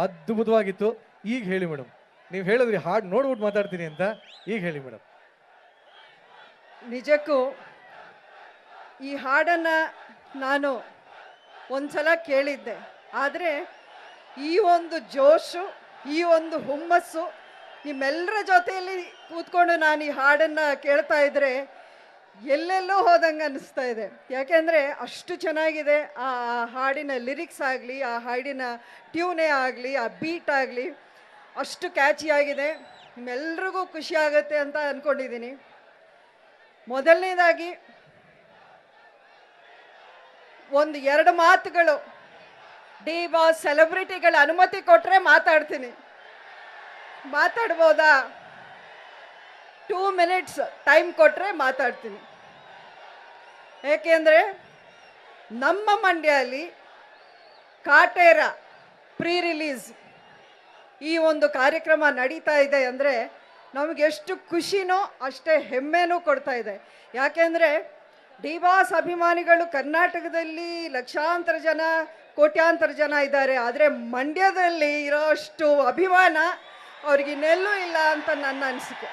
ಅದ್ಭುತವಾಗಿತ್ತು. ಈಗ ಹೇಳಿ ಮೇಡಮ್ ನೀವು ಹೇಳಿದ್ರಿ ಹಾಡು ನೋಡ್ಬಿಟ್ಟು ಮಾತಾಡ್ತೀನಿ ಅಂತ. ಈಗ ಹೇಳಿ ಮೇಡಮ್ ನಿಜಕ್ಕೂ ಈ ಹಾಡನ್ನು ನಾನು ಒಂದ್ಸಲ ಕೇಳಿದ್ದೆ. ಆದರೆ ಈ ಒಂದು ಜೋಶು, ಈ ಒಂದು ಹುಮ್ಮಸ್ಸು ನಿಮ್ಮೆಲ್ಲರ ಜೊತೆಯಲ್ಲಿ ಕೂತ್ಕೊಂಡು ನಾನು ಈ ಹಾಡನ್ನು ಕೇಳ್ತಾ ಇದ್ದರೆ ಎಲ್ಲೆಲ್ಲೋ ಹೋದಂಗೆ ಅನಿಸ್ತಾ ಇದೆ. ಯಾಕೆಂದರೆ ಅಷ್ಟು ಚೆನ್ನಾಗಿದೆ. ಆ ಹಾಡಿನ ಲಿರಿಕ್ಸ್ ಆಗಲಿ, ಆ ಹಾಡಿನ ಟ್ಯೂನೇ ಆಗಲಿ, ಆ ಬೀಟ್ ಆಗಲಿ ಅಷ್ಟು ಕ್ಯಾಚಿಯಾಗಿದೆ ನಿಮ್ಮೆಲ್ರಿಗೂ ಖುಷಿ ಆಗುತ್ತೆ ಅಂತ ಅಂದ್ಕೊಂಡಿದ್ದೀನಿ ಮೊದಲನೇದಾಗಿ ಒಂದು ಎರಡು ಮಾತುಗಳು. ಡಿ ಬಾಸ್ ಸೆಲೆಬ್ರಿಟಿಗಳ ಅನುಮತಿ ಕೊಟ್ಟರೆ ಮಾತಾಡ್ತೀನಿ. ಮಾತಾಡ್ಬೋದಾ? ಟೂ ಮಿನಿಟ್ಸ್ ಟೈಮ್ ಕೊಟ್ಟರೆ ಮಾತಾಡ್ತೀನಿ. ಏಕೆಂದರೆ ನಮ್ಮ ಮಂಡ್ಯದಲ್ಲಿ ಕಾಟೇರ ಪ್ರೀ ರಿಲೀಸ್ ಈ ಒಂದು ಕಾರ್ಯಕ್ರಮ ನಡೀತಾ ಇದೆ ಅಂದರೆ ನಮಗೆ ಎಷ್ಟು ಖುಷಿನೋ ಅಷ್ಟೇ ಹೆಮ್ಮೆನೂ ಕೊಡ್ತಾ ಇದೆ. ಯಾಕೆಂದರೆ ಡಿವಾಸ್ ಅಭಿಮಾನಿಗಳು ಕರ್ನಾಟಕದಲ್ಲಿ ಲಕ್ಷಾಂತರ ಜನ, ಕೋಟ್ಯಾಂತರ ಜನ ಇದ್ದಾರೆ. ಆದರೆ ಮಂಡ್ಯದಲ್ಲಿ ಇರೋಷ್ಟು ಅಭಿಮಾನ ಅವ್ರಿಗೆ ಇನ್ನೆಲ್ಲೂ ಇಲ್ಲ ಅಂತ ನನ್ನ ಅನಿಸಿಕೆ.